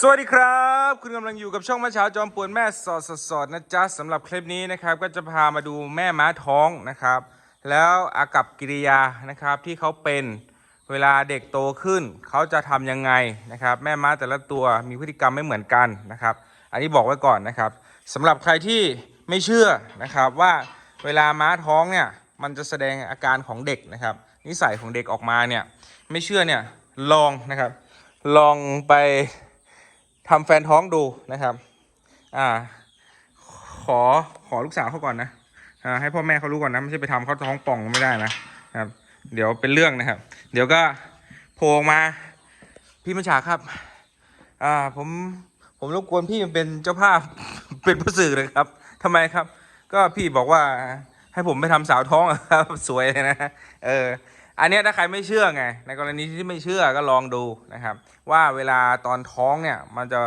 สวัสดีครับ คุณกำลังอยู่กับช่องมาเช้าจอมปวนแม่สอดสดสดนะจ๊ะสำหรับคลิปนี้นะครับก็จะพามาดูแม่ม้าท้องนะครับ แล้วอากับกิริยานะครับที่เขาเป็นเวลาเด็กโตขึ้น เขาจะทำยังไงนะครับ แม่ม้าแต่ละตัวมีพฤติกรรมไม่เหมือนกันนะครับ อันนี้บอกไว้ก่อนนะครับสำหรับใครที่ไม่เชื่อนะครับว่าเวลาม้าท้องเนี่ยมันจะแสดงอาการของเด็กนะครับ นิสัยของเด็กออกมาเนี่ยไม่เชื่อเนี่ยลองนะครับ ลองไป ทำแฟนท้องดูนะครับ อ่า ขอขอลูกสาวเขาก่อนนะอ่าให้พ่อแม่เขารู้ก่อนนะไม่ใช่ไปทำเขาท้องป่องไม่ได้นะครับ เดี๋ยวเป็นเรื่องนะครับ เดี๋ยวก็โผล่มาพี่มัญชาครับ อ่าผมผมรบกวนพี่เป็นเจ้าภาพเป็นผู้สื่อเลยครับทำไมครับ ก็พี่บอกว่าให้ผมไปทำสาวท้องครับ สวยเลยนะ เออ อันนี้ถ้าใครไม่เชื่อไง ในกรณีที่ไม่เชื่อก็ลองดูนะครับ ว่าเวลาตอนท้องเนี่ยมันจะ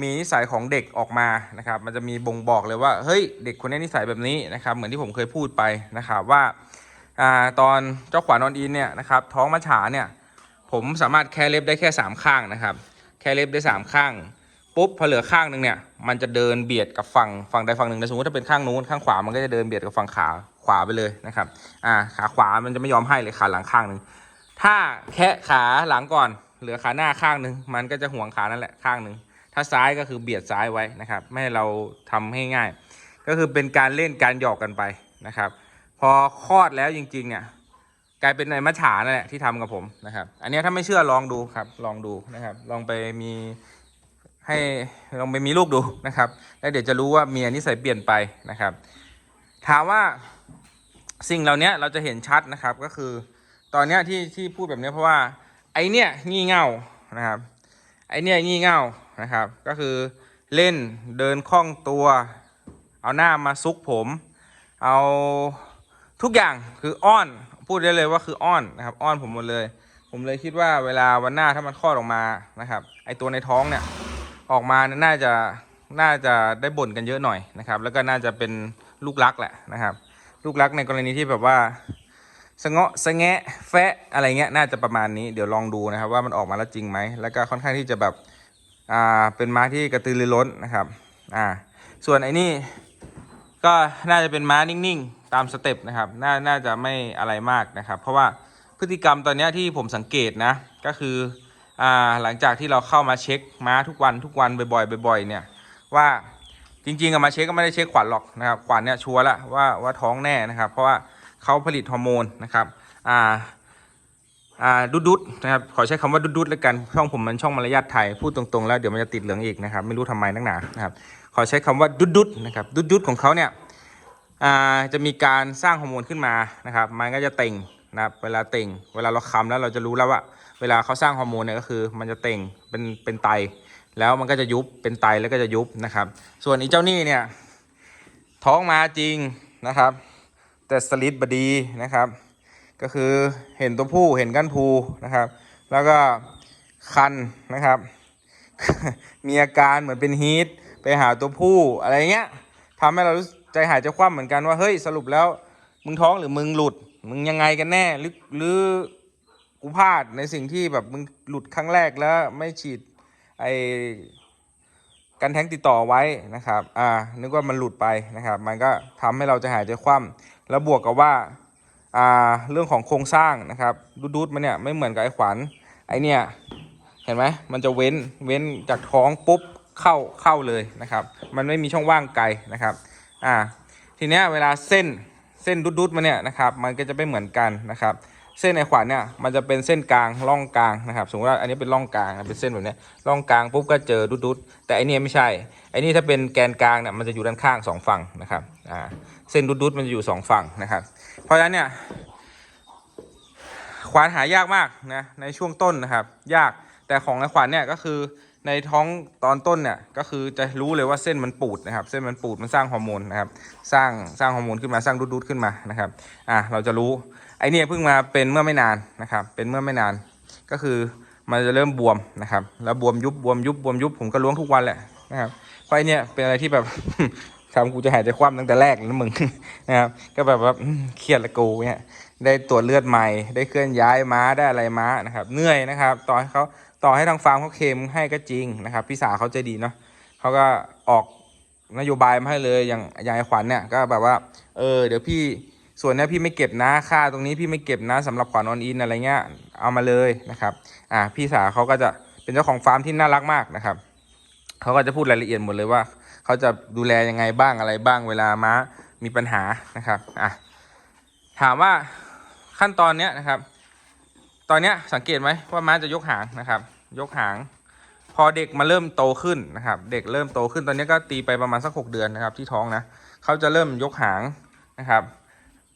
มีนิสัยของเด็กออกมานะครับ มันจะมีบ่งบอกเลยว่าเฮ้ยเด็กคนนี้นิสัยแบบนี้นะครับ เหมือนที่ผมเคยพูดไปนะครับว่าอตอนเจ้าขวานอนอินเนี่ยนะครับท้องมัจฉาเนี่ยผมสามารถแค่เล็บได้แค่สามข้างนะครับ แค่เล็บได้สามข้างปุ๊บพอเหลือข้างหนึ่งเนี่ยมันจะเดินเบียดกับฝั่งฝั่งใดฝั่งหนึ่งนะสมมติถ้าเป็นข้างนู้นข้างขวามันก็จะเดินเบียดกับฝั่งขา ขวาไปเลยนะครับอ่าขาขวามันจะไม่ยอมให้เลยขาหลังข้างหนึ่งถ้าแค่ขาหลังก่อน เหลือขาหน้าข้างหนึ่งมันก็จะห่วงขานั่นแหละข้างหนึ่งถ้าซ้ายก็คือเบียดซ้ายไว้นะครับไม่ให้เราทำให้ง่าย ก็คือเป็นการเล่นการหยอกกันไปนะครับ พอคลอดแล้วจริงๆเนี่ยกลายเป็นในมัจฉานั่นแหละที่ทำกับผมนะครับ อันนี้ถ้าไม่เชื่อลองดูครับลองดูนะครับ ลองไปมีให้ลองไปมีลูกดูนะครับ แล้วเดี๋ยวจะรู้ว่าเมียนิสัยเปลี่ยนไปนะครับ ถามว่า สิ่งเหล่านี้เราจะเห็นชัดนะครับก็คือ ตอนเนี้ยที่ที่พูดแบบเนี้ยเพราะว่าไอเนี้ยงี่เง่านะครับ ไอเนี้ยงี่เง่านะครับ ก็คือเล่นเดินคล่องตัว เอาหน้ามาซุกผม เอาทุกอย่างคืออ้อนพูดได้เลยว่าคืออ้อนนะครับ อ้อนผมหมดเลย ผมเลยคิดว่าเวลาวันหน้าถ้ามันคลอดออกมานะครับ ไอตัวในท้องเนี่ยออกมาน่าจะน่าจะได้บ่นกันเยอะหน่อยนะครับ แล้วก็น่าจะเป็นลูกรักแหละนะครับ ลูกรักในกรณีที่แบบว่าสะเงาะสะแงะแฟะอะไรเงี้ยน่าจะประมาณนี้เดี๋ยวลองดูนะครับ ว่ามันออกมาแล้วจริงไหมแล้วก็ค่อนข้างที่จะแบบอ่าเป็นม้าที่กระตือรือร้นนะครับอ่าส่วนไอ้นี่ก็น่าจะเป็นม้านิ่งๆ ตามสเต็ปนะครับน่าน่าจะไม่อะไรมากนะครับ เพราะว่าพฤติกรรมตอนนี้ที่ผมสังเกตนะก็คืออ่าหลังจากที่เราเข้ามาเช็คม้าทุกวันทุกวันบ่อยๆบ่อยๆเนี่ยว่า จริงๆอะมาเช็คก็ไม่ได้เช็คขวัญหรอกนะครับขวัญเนี่ยชัวร์ละว่าว่าท้องแน่นะครับ เพราะว่าเขาผลิตฮอร์โมนนะครับอ่าอ่าดุดดุดนะครับขอใช้คำว่าดุดดุดแล้วกันช่องผมมันช่องมารยาทไทยพูดตรงๆแล้วเดี๋ยวมันจะติดเหลืองอีกนะครับไม่รู้ทำไมนักหนานะครับขอใช้คำว่าดุดดุดนะครับดุดดุดของเขาเนี่ยอ่าจะมีการสร้างฮอร์โมนขึ้นมานะครับมันก็จะเต่งนะครับเวลาเต่ง เวลาเราคำแล้วเราจะรู้แล้วว่า เวลาเขาสร้างฮอร์โมนเนี่ยก็คือ มันจะเต่งเป็นเป็นไต แล้วมันก็จะยุบเป็นไตแล้วก็จะยุบนะครับ ส่วนอีเจ้านี่เนี่ยท้องมาจริงนะครับ แต่สลิดบดีนะครับ ก็คือเห็นตัวผู้เห็นก้านภูนะครับ แล้วก็คันนะครับ มีอาการเหมือนเป็นฮีทไปหาตัวผู้อะไรเงี้ยทำให้เราใจหายใจคว่ำเหมือนกันว่าเฮ้ยสรุปแล้วมึงท้องหรือมึงหลุดมึงยังไงกันแน่หรือหรือกูพลาดในสิ่งที่แบบมึงหลุดครั้งแรกแล้วไม่ฉีด ไอกันแท้งติดต่อไว้นะครับ อ่า นึกว่ามันหลุดไปนะครับ มันก็ทำให้เราจะหายใจคว่ำแล้วบวกกับว่า อ่า เรื่องของโครงสร้างนะครับ ดูดๆมันเนี่ยไม่เหมือนกับไอ้ขวัญไอเนี่ย เห็นไหมมันจะเว้น เว้นจากท้องปุ๊บเข้า เข้าเลยนะครับ มันไม่มีช่องว่างไกลนะครับ อ่า ทีเนี้ยเวลาเส้น เส้นดุดๆมาเนี่ยนะครับ มันก็จะไม่เหมือนกันนะครับ เส้นในขวานเนี่ยมันจะเป็นเส้นกลางร่องกลางนะครับสมมติว่าอันนี้เป็นร่องกลางเป็นเส้นแบบนี้ร่องกลางปุ๊บก็เจอดุดๆแต่อันนี้ไม่ใช่อ้นี่ถ้าเป็นแกนกลางเนี่ยมันจะอยู่ด้านข้างสองฝั่งนะครับอ่าเส้นดุดๆมันจะอยู่สองฝั่งนะครับ เพราะฉะนั้นเนี่ยควานหายากมากนะในช่วงต้นนะครับ ยากแต่ของในขวานเนี่ยก็คือในท้องตอนต้นเนี่ยก็คือจะรู้เลยว่าเส้นมันปูดนะครับ เส้นมันปูดมันสร้างฮอร์โมนนะครับ สร้างสร้างฮอร์โมนขึ้นมาสร้างดูดๆขึ้นมานะครับ อะเราจะรู้ ไอเนี่ยเพิ่งมาเป็นเมื่อไม่นานนะครับ เป็นเมื่อไม่นาน ก็คือมันจะเริ่มบวมนะครับ แล้วบวมยุบบวมยุบบวมยุบผมก็ล้วงทุกวันแหละนะครับเพราะไอเนี่ยเป็นอะไรที่แบบทำกูจะหายใจคว่ำตั้งแต่แรกแล้วนะมึงนะครับ ก็แบบว่าเครียดละกูเนี่ย ได้ตรวจเลือดใหม่ ได้เคลื่อนย้ายม้าได้อะไรม้านะครับ เหนื่อยนะครับ ต่อให้เขาต่อให้ทางฟาร์มเขาเคลมให้ก็จริงนะครับ พี่สาวเขาใจดีเนาะเขาก็ออกนโยบายมาให้เลยอย่างอย่างไอขวัญเนี่ยก็แบบว่า เออ เดี๋ยวพี่ ส่วนเนี้ยพี่ไม่เก็บนะค่าตรงนี้พี่ไม่เก็บนะสำหรับขวัญออนอินอะไรเงี้ยเอามาเลยนะครับอ่าพี่สาวเขาก็จะเป็นเจ้าของฟาร์มที่น่ารักมากนะครับเขาก็จะพูดรายละเอียดหมดเลยว่าเขาจะดูแลยังไงบ้างอะไรบ้างเวลาม้ามีปัญหานะครับอะถามว่าขั้นตอนเนี้ยนะครับ ตอนเนี้ยสังเกตไหมว่าม้าจะยกหางนะครับ ยกหาง พอเด็กมาเริ่มโตขึ้นนะครับ เด็กเริ่มโตขึ้นตอนนี้ก็ตีไปประมาณสักหกเดือนนะครับ ที่ท้องนะเขาจะเริ่มยกหางนะครับ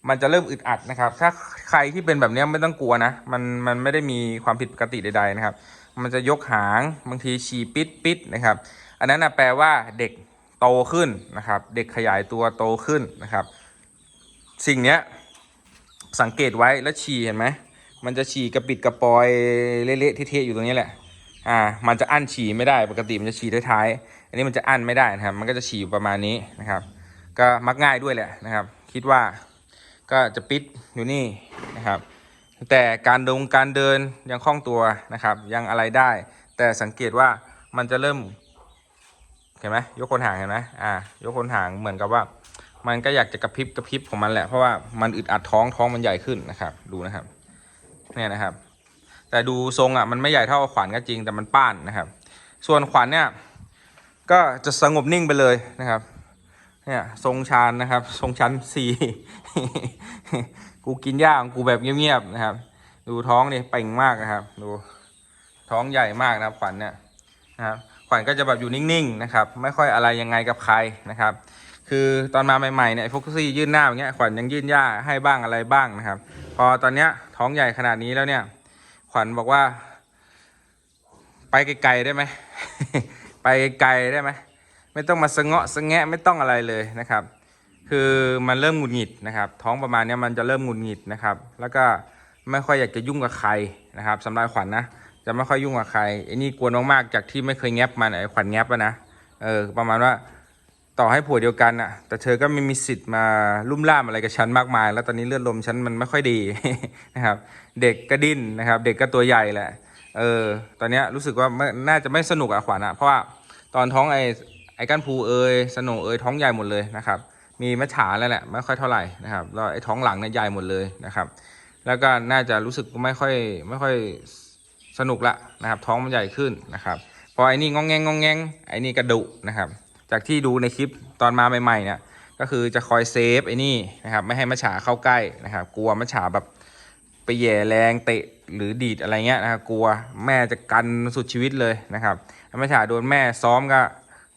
มันจะเริ่มอึดอัดนะครับ ถ้าใครที่เป็นแบบนี้ไม่ต้องกลัวนะ มันมันไม่ได้มีความผิดปกติใด ๆนะครับ มันจะยกหางบางทีฉี่ปิดปิดนะครับ อันนั้นนะแปลว่าเด็กโตขึ้นนะครับ เด็กขยายตัวโตขึ้นนะครับ สิ่งนี้สังเกตไว้แล้วฉี่เห็นไหมมันจะฉี่กระปิดกระปอยเละๆเทะๆอยู่ตรงนี้แหละอ่ามันจะอั้นฉี่ไม่ได้ปกติมันจะฉี่ท้ายๆอันนี้มันจะอั้นไม่ได้นะครับ มันก็จะฉีอยู่ประมาณนี้นะครับ ก็มักง่ายด้วยแหละนะครับ คิดว่า ก็จะปิดอยู่นี่นะครับ แต่การดงการเดินยังคล่องตัวนะครับ ยังอะไรได้ แต่สังเกตว่ามันจะเริ่มเห็นไหมยกคนห่างเห็นไหมอ่ายกคนห่างเหมือนกับว่า มันก็อยากจะกระพริบกระพริบของมันแหละเพราะว่ามันอึดอัดท้องท้องมันใหญ่ขึ้นนะครับ ดูนะครับเนี่ยนะครับ แต่ดูทรงอะมันไม่ใหญ่เท่าขวัญก็จริงแต่มันป้านนะครับ ส่วนขวัญเนี่ยก็จะสงบนิ่งไปเลยนะครับ เนี่ยทรงชานนะครับ ทรงชั้นสี่กูกินหญ้าของกูแบบเงียบๆนะครับ ดูท้องนี่เป่งมากนะครับ ดูท้องใหญ่มากนะครับขวัญเนี่ยนะครับขวัญก็จะแบบอยู่นิ่งๆนะครับ ไม่ค่อยอะไรยังไงกับใครนะครับ คือตอนมาใหม่ๆเนี่ยไอ้ฟ็อกซี่ยื่นหน้าอย่างเงี้ยขวัญยังยื่นหญ้าให้บ้างอะไรบ้างนะครับ พอตอนเนี้ยท้องใหญ่ขนาดนี้แล้วเนี่ย ขวัญบอกว่า ไปไกลๆได้ไหมไปไกลๆได้ไหม ไม่ต้องมาสะเงาะสะแงะไม่ต้องอะไรเลยนะครับ คือมันเริ่มหงุดหงิดนะครับ ท้องประมาณนี้มันจะเริ่มหงุดหงิดนะครับ แล้วก็ไม่ค่อยอยากจะยุ่งกับใครนะครับสำหรับขวัญนะจะไม่ค่อยยุ่งกับใครไอ้นี่กวนมากๆจากที่ไม่เคยแงบมันไอ้ขวัญแงบอะนะเออประมาณว่าต่อให้ผัวเดียวกันอะแต่เธอก็ไม่มีสิทธิ์มาลุ่มล่ามอะไรกับฉันมากมาย แล้วตอนนี้เลือดลมฉันมันไม่ค่อยดีนะครับ เด็กก็ดิ้นนะครับ เด็กก็ตัวใหญ่แหละเออตอนนี้รู้สึกว่าไม่น่าจะไม่สนุกอะขวัญอะเพราะว่าตอนท้องไอ้ ไอ้ก้านภูเอยสโหนเอยท้องใหญ่หมดเลยนะครับ มีมะฉาแล้วแหละไม่ค่อยเท่าไหร่นะครับแล้วไอ้ท้องหลังเนี่ยใหญ่หมดเลยนะครับ แล้วก็น่าจะรู้สึกไม่ค่อยไม่ค่อยสนุกละนะครับ ท้องมันใหญ่ขึ้นนะครับ พอไอ้นี่งองแงงงองแงงไอ้นี่กระดุนะครับ จากที่ดูในคลิปตอนมาใหม่ๆเนี่ยก็คือจะคอยเซฟไอ้นี่นะครับไม่ให้มะฉาเข้าใกล้นะครับ กลัวมะฉาแบบไปแย่แรงเตะหรือดีดอะไรเงี้ยนะครับกลัวแม่จะกันสุดชีวิตเลยนะครับถ้ามะฉาโดนแม่ซ้อมก็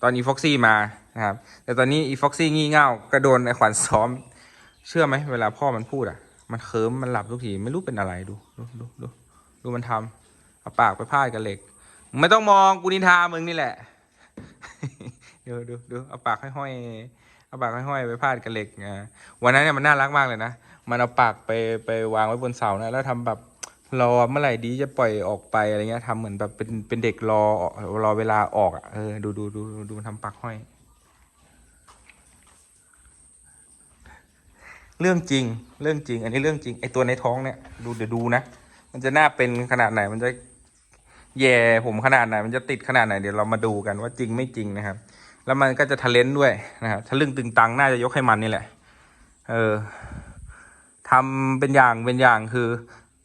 ตอนอีฟ็อกซี่มานะครับ แต่ตอนนี้อีฟ็อกซี่งี่เง่าก็โดนไอขวัญซ้อม เชื่อไหมเวลาพ่อมันพูดอะ มันเคิมมันหลับทุกทีไม่รู้เป็นอะไรดูดูดูดูดูมันทำเอาปากไปพาดกับเหล็กไม่ต้องมองกูนินทามึงนี่แหละดูดูดูเอาปากห้อยๆเอาปากห้อยๆไปพาดกับเหล็กอะวันนั้นเนี่ยมันน่ารักมากเลยนะมันเอาปากไปไปวางไว้บนเสานะแล้วทำแบบ รอเมื่อไหร่ดีจะปล่อยออกไปอะไรเงี้ยทำเหมือนแบบเป็นเป็นเด็กรอรอเวลาออกอะเออดูดูดูดูมันทำปากห้อย เรื่องจริงเรื่องจริง อันนี้เรื่องจริงไอตัวในท้องเนี่ยดูเดี๋ยวดูนะมันจะหน่าเป็นขนาดไหน มันจะแย่ผมขนาดไหน มันจะติดขนาดไหนเดี๋ยวเรามาดูกันว่าจริงไม่จริงนะครับ แล้วมันก็จะทะเลนด้วยนะครับทะลึ่งตึงตังน่าจะยกให้มันนี่แหละ เออทำเป็นอย่างเป็นอย่างคือ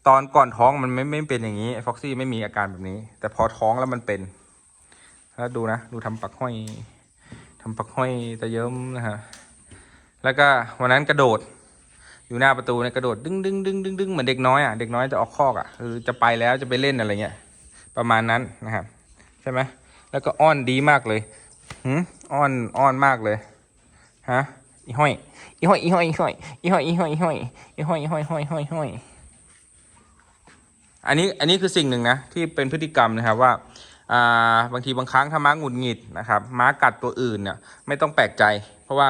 ตอนก่อนท้องมันไม่ไม่เป็นอย่างนี้ฟ็อกซี่ไม่มีอาการแบบนี้ แต่พอท้องแล้วมันเป็นแล้วดูนะดูทำปักห้อยทำปักห้อยตะเยิ้มนะฮะแล้วก็วันนั้นกระโดด อยู่หน้าประตูเนี่ยกระโดดดึงดึงดึงดึงดึงเหมือนเด็กน้อยอะเด็กน้อยจะออกคอกอะคือจะไปแล้วจะไปเล่นอะไรเงี้ยประมาณนั้นนะครับใช่ไหมแล้วก็อ้อนดีมากเลยหืมอ้อนอ้อนมากเลยฮะอีห้อยอีห้อยอีห้อยอีห้อยอีห้อยอีห้อยอีห้อยอีห้อยอีห้อยห้อยห้อยห้อย อันนี้อันนี้คือสิ่งหนึ่งนะที่เป็นพฤติกรรมนะครับว่าาบางทีบางครั้งถ้าม้าหงุดหงิดนะครับม้ากัดตัวอื่นเนี่ยไม่ต้องแปลกใจ เพราะว่า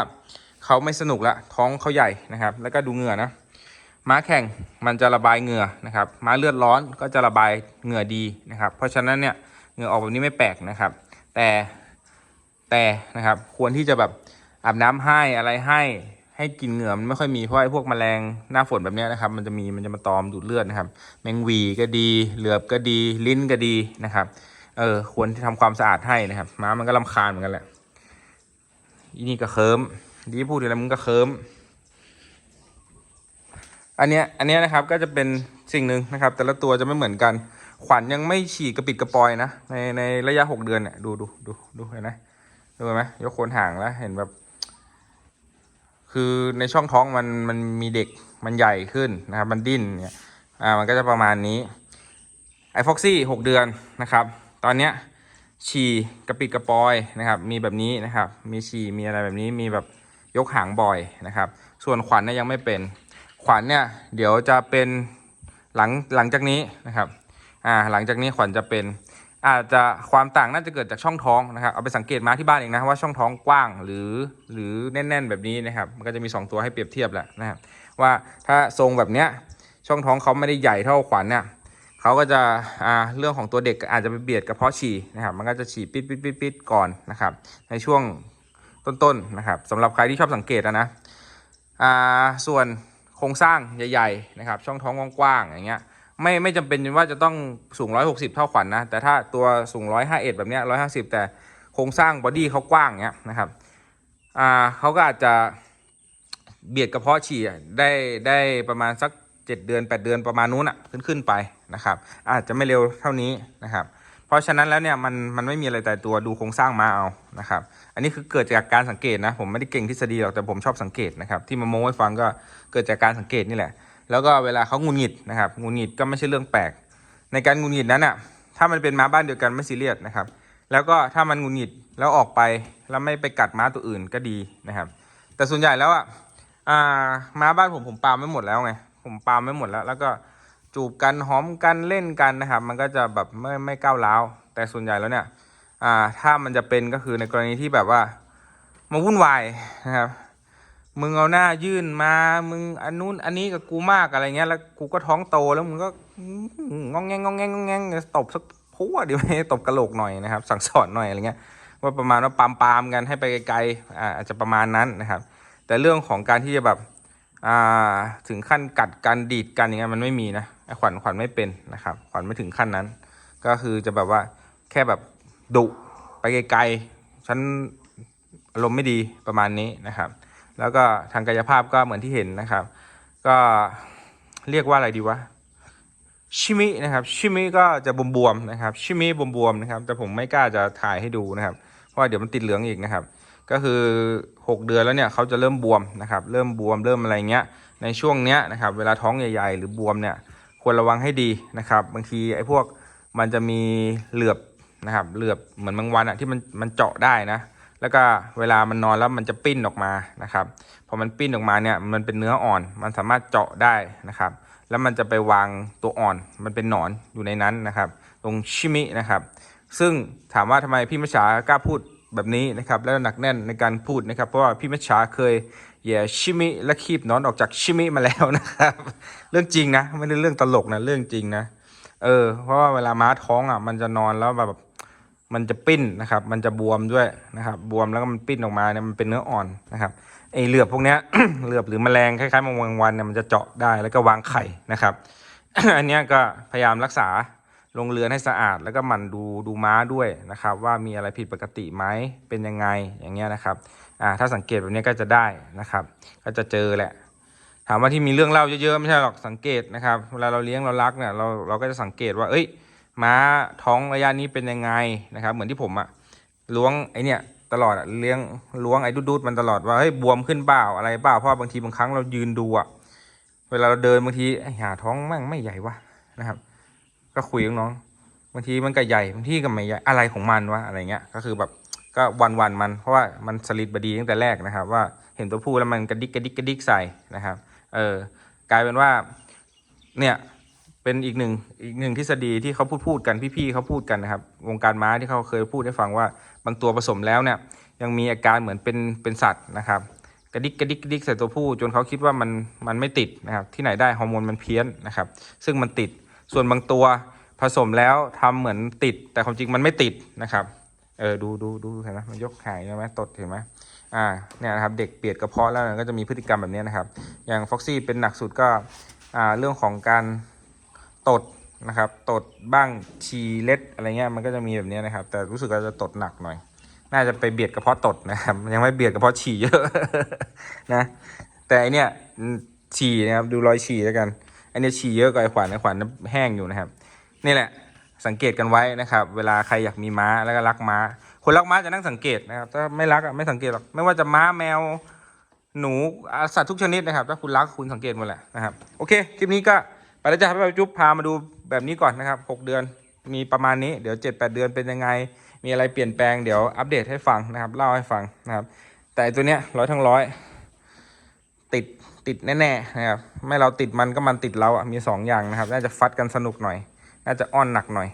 เขาไม่สนุกละท้องเขาใหญ่นะครับ แล้วก็ดูเหงื่อนะม้าแข่งมันจะระบายเหงื่อนะครับม้าเลือดร้อนก็จะระบายเหงื่อดีนะครับ เพราะฉะนั้นเนี่ยเหงื่อออกแบบนี้ไม่แปลกนะครับ แต่แต่นะครับควรที่จะแบบอาบน้ำให้อะไรให้ ให้กินเหงื่อมันไม่ค่อยมีเพราะไอ้พวกแมลงหน้าฝนแบบนี้นะครับ มันจะมีมันจะมาตอมดูดเลือดนะครับ แมงวีก็ดีเหลือบก็ดีลิ้นก็ดีนะครับเออควรที่ทำความสะอาดให้นะครับม้ามันก็ลำคาญเหมือนกันแหละอีนี่ก็เคิมดีพูดอะไรมึงก็เคิมอันเนี้ยอันเนี้ยนะครับก็จะเป็นสิ่งหนึ่งนะครับ แต่ละตัวจะไม่เหมือนกัน ขวัญยังไม่ฉีกกระปิดกระปอยนะในในระยะหกเดือนเนี่ยดูดูดูดูเห็นไหมดูไหมยกโคนห่างแล้วเห็นแบบ คือในช่องท้องมันมันมีเด็กมันใหญ่ขึ้นนะครับมันดิ้นเนี่ยอ่ามันก็จะประมาณนี้ไอฟ็อกซี่หกเดือนนะครับ ตอนเนี้ยฉี่กระปิดกระปอยนะครับ มีแบบนี้นะครับ มีฉี่มีอะไรแบบนี้มีแบบยกหางบ่อยนะครับ ส่วนขวัญเนี่ยยังไม่เป็น ขวัญเนี่ยเดี๋ยวจะเป็นหลังหลังจากนี้นะครับอ่าหลังจากนี้ขวัญจะเป็น อาจจะความต่างน่าจะเกิดจากช่องท้องนะครับเอาไปสังเกตมาที่บ้านเองนะว่าช่องท้องกว้างหรือหรือแน่น ๆ แบบนี้นะครับมันก็จะมี 2 ตัวให้เปรียบเทียบแหละนะครับว่าถ้าทรงแบบเนี้ยช่องท้องเขาไม่ได้ใหญ่เท่าขวัญเนี่ยเขาก็จะอ่าเรื่องของตัวเด็กอาจจะไปเบียดกระเพาะฉี่นะครับมันก็จะฉี่ปิดปิดปิดปิดก่อนนะครับในช่วงต้นๆนะครับสำหรับใครที่ชอบสังเกตอะนะอ่าส่วนโครงสร้างใหญ่ ๆ นะครับ ช่องท้องกว้างๆอย่างเงี้ย ไม่ไม่จำเป็นว่าจะต้องสูง 160 เท่าขวัญนนะ แต่ถ้าตัวสูง 151 แบบเนี้ย150 แต่โครงสร้างบอดี้เขากว้างเนี้ยนะครับอ่าเขาก็อาจจะเบียดกระเพาะฉี่ได้ได้ประมาณสัก 7 เดือน 8 เดือนประมาณนู้นอะขึ้นขึ้นไปนะครับ อาจจะไม่เร็วเท่านี้นะครับ เพราะฉะนั้นแล้วเนี่ยมันมันไม่มีอะไรแต่ตัวดูโครงสร้างมาเอานะครับ อันนี้คือเกิดจากการสังเกตนะผมไม่ได้เก่งทฤษฎีหรอกแต่ผมชอบสังเกตนะครับที่มาโม้ให้ฟังก็เกิดจากการสังเกตนี่แหละ แล้วก็เวลาเขางุนหงิดนะครับงุนหงิดก็ไม่ใช่เรื่องแปลก ในการงุนหงิดนั้นอะถ้ามันเป็นม้าบ้านเดียวกันไม่ซีเรียสนะครับ แล้วก็ถ้ามันงุนหงิดแล้วออกไปแล้วไม่ไปกัดม้าตัวอื่นก็ดีนะครับ แต่ส่วนใหญ่แล้วอะม้าบ้านผมผมปามไม่หมดแล้วไงผมปามไม่หมดแล้ว แล้วก็จูบกันหอมกันเล่นกันนะครับ มันก็จะแบบไม่ไม่ก้าวร้าวแต่ส่วนใหญ่แล้วเนี่ยถ้ามันจะเป็นก็คือในกรณีที่แบบว่ามาวุ่นวายนะครับ มึงเอาหน้ายื่นมา มึงอันนู้นอันนี้กับกูมากอะไรเงี้ย แล้วกูก็ท้องโตแล้วมึงก็งองแงงงองแงงงองแงงตบสักพัวเดียวให้ตบกระโหลกหน่อยนะครับ สั่งสอนหน่อยอะไรเงี้ย ว่าประมาณว่าปามปามๆกันให้ไปไกลๆอ่าอาจจะประมาณนั้นนะครับ แต่เรื่องของการที่จะแบบอ่าถึงขั้นกัดกันดีดกันอย่างเงี้ยมันไม่มีนะไอ้ขวัญขวัญไม่เป็นนะครับ ขวัญไม่ถึงขั้นนั้น ก็คือจะแบบว่าแค่แบบดุไปไกลๆฉันอารมณ์ไม่ดีประมาณนี้นะครับ แล้วก็ทางกายภาพก็เหมือนที่เห็นนะครับ ก็เรียกว่าอะไรดีวะชิมินะครับชิมิก็จะบวมๆนะครับชิมิบวมๆนะครับ แต่ผมไม่กล้าจะถ่ายให้ดูนะครับ เพราะว่าเดี๋ยวมันติดเหลืองอีกนะครับ ก็คือ 6 เดือนแล้วเนี่ยเขาจะเริ่มบวมนะครับ เริ่มบวมเริ่มอะไรเงี้ยในช่วงเนี้ยนะครับ เวลาท้องใหญ่ ๆ หรือบวมเนี่ยควรระวังให้ดีนะครับ บางทีไอ้พวกมันจะมีเหลือบนะครับเหลือบเหมือนบางวันอะที่มันมันเจาะได้นะ แล้วก็เวลามันนอนแล้วมันจะปิ้นออกมานะครับพอมันปิ้นออกมาเนี่ยมันเป็นเนื้ออ่อน มันสามารถเจาะได้นะครับ แล้วมันจะไปวางตัวอ่อน มันเป็นหนอนอยู่ในนั้นนะครับ ตรงชิมินะครับ ซึ่งถามว่าทำไมพี่มัชชากล้าพูดแบบนี้นะครับแล้วหนักแน่นในการพูดนะครับ เพราะว่าพี่มัชชาเคยแย่ชิมิและคีบนอนออกจากชิมิมาแล้วนะครับ เรื่องจริงนะไม่ได้เรื่องตลกนะเรื่องจริงนะเออเพราะว่าเวลาม้าท้องอะมันจะนอนแล้วแบบ มันจะปิ้นนะครับ มันจะบวมด้วยนะครับ บวมแล้วก็มันปิ้นออกมาเนี่ยมันเป็นเนื้ออ่อนนะครับไอเหลือบพวกเนี้ยเหลือบหรือแมลงคล้ายๆแมงวันเนี่ยมันจะเจาะได้แล้วก็วางไข่นะครับ อันนี้ก็พยายามรักษาโรงเรือนให้สะอาด แล้วก็หมันดูดูม้าด้วยนะครับ ว่ามีอะไรผิดปกติไหมเป็นยังไงอย่างเงี้ยนะครับอ่าถ้าสังเกตแบบนี้ก็จะได้นะครับ ก็จะเจอแหละ ถามว่าที่มีเรื่องเล่าเยอะๆไม่ใช่หรอกสังเกตนะครับเวลาเราเลี้ยงเรารักเนี่ยเราเราก็จะสังเกตว่าเอ้ย ม้าท้องระยะนี้เป็นยังไงนะครับ เหมือนที่ผมอะล้วงไอเนี่ยตลอดอะเลี้ยงล้วงไอ้ดูดๆมันตลอดว่าเฮ้ยบวมขึ้นเปล่าอะไรเปล่าเพราะบางทีบางครั้งเรายืนดูอะเวลาเราเดินบางทีหาท้องแม่งไม่ใหญ่วะนะครับ ก็คุยกับน้องบางทีมันก็ใหญ่บางทีก็ไม่ใหญ่อะไรของมันวะอะไรเงี้ยก็คือแบบก็วันวันๆมัน เพราะว่ามันสลิดบดีตั้งแต่แรกนะครับ ว่าเห็นตัวผู้แล้วมันกระดิกกระดิกกระดิกใส่นะครับ เออกลายเป็นว่าเนี่ย เป็นอีกหนึ่งอีกหนึ่งทฤษฎีที่เขาพูดพูดกันพี่ๆเขาพูดกันนะครับ วงการม้าที่เขาเคยพูดให้ฟังว่าบางตัวผสมแล้วเนี่ยยังมีอาการเหมือนเป็นเป็นสัตว์นะครับกระดิกกระดิกกระดิกใส่ตัวผู้จนเขาคิดว่ามันมันไม่ติดนะครับที่ไหนได้ฮอร์โมนมันเพี้ยนนะครับ ซึ่งมันติดส่วนบางตัวผสมแล้วทำเหมือนติด แต่ความจริงมันไม่ติดนะครับเออดูดูดูเห็นไหมมันยกหายใช่ไหมตดเห็นไหมอ่าเนี่ยนะครับเด็กเปียดกระเพาะแล้วก็จะมีพฤติกรรมแบบนี้นะครับ อย่างฟ็อกซี่เป็นหนักสุดก็อ่าเรื่องของการ ตดนะครับ ตดบ้างฉีเล็ดอะไรเงี้ยมันก็จะมีแบบนี้นะครับ แต่รู้สึกว่าจะตดหนักหน่อย น่าจะไปเบียดกระเพาะตดนะครับยังไม่เบียดกระเพาะฉี่เยอะนะแต่อันเนี้ยฉี่นะครับดูรอยฉี่แล้วกัน อันเนี้ยฉี่เยอะกว่าไอ้ขวัญไอ้ขวัญแห้งอยู่นะครับ นี่แหละสังเกตกันไว้นะครับ เวลาใครอยากมีม้าแล้วก็รักม้า คนรักม้าจะนั่งสังเกตนะครับ ถ้าไม่รักอะไม่สังเกตหรอกไม่ว่าจะม้าแมว หนูสัตว์ทุกชนิดนะครับ ถ้าคุณรักคุณสังเกตหมดแหละนะครับ โอเคคลิปนี้ก็ ไปแล้วจ้าไปจุ๊บพามาดูแบบนี้ก่อนนะครับหกเดือนมีประมาณนี้เดี๋ยวเจ็ดแปดเดือนเป็นยังไง มีอะไรเปลี่ยนแปลงเดี๋ยวอัปเดตให้ฟังนะครับ เล่าให้ฟังนะครับ แต่ตัวเนี้ยร้อยทั้งร้อยติดติดแน่ๆนะครับไม่เราติดมันก็มันติดเราอะมีสองอย่างนะครับ น่าจะฟัดกันสนุกหน่อย น่าจะอ้อนหนักหน่อย